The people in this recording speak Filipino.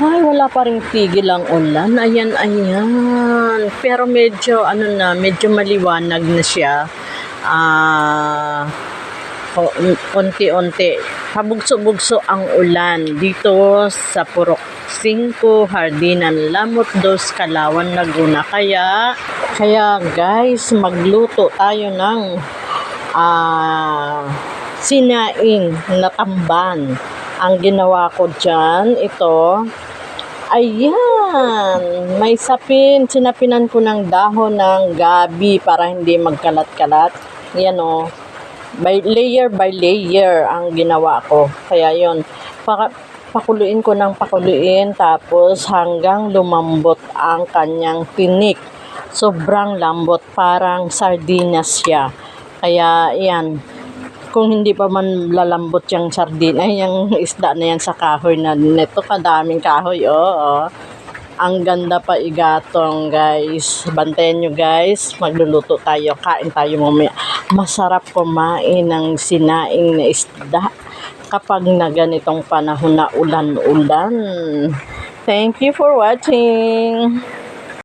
Ay, wala pa rin tigil ang ulan. Ayan, ayan. Pero medyo, ano na, medyo maliwanag na siya. Ah, o- unti-unti. Pabugso-bugso ang ulan dito sa Purok 5, Hardinan, Lamot 2, Kalawan, Laguna. Kaya, kaya guys, magluto tayo ng ah, sinaing na tamban. Ang ginawa ko dyan, ito, ayan, may sapin. Sinapinan ko ng dahon ng gabi para hindi magkalat-kalat. Yan o. By layer by layer ang ginawa ko. Kaya yon para, pakuluin ko ng pakuluin tapos hanggang lumambot ang kanyang tinik. Sobrang lambot, parang sardinas siya. Kaya yan, kung hindi pa man lalambot yung sardin, ay yung isda na yan sa kahoy na nito, kadaming kahoy, oo. Ang ganda pa igatong, guys. Bantayan nyo, guys. Magluluto tayo, kain tayo mamaya. Masarap kumain ng sinaing na isda kapag na ganitong panahon na ulan-ulan. Thank you for watching.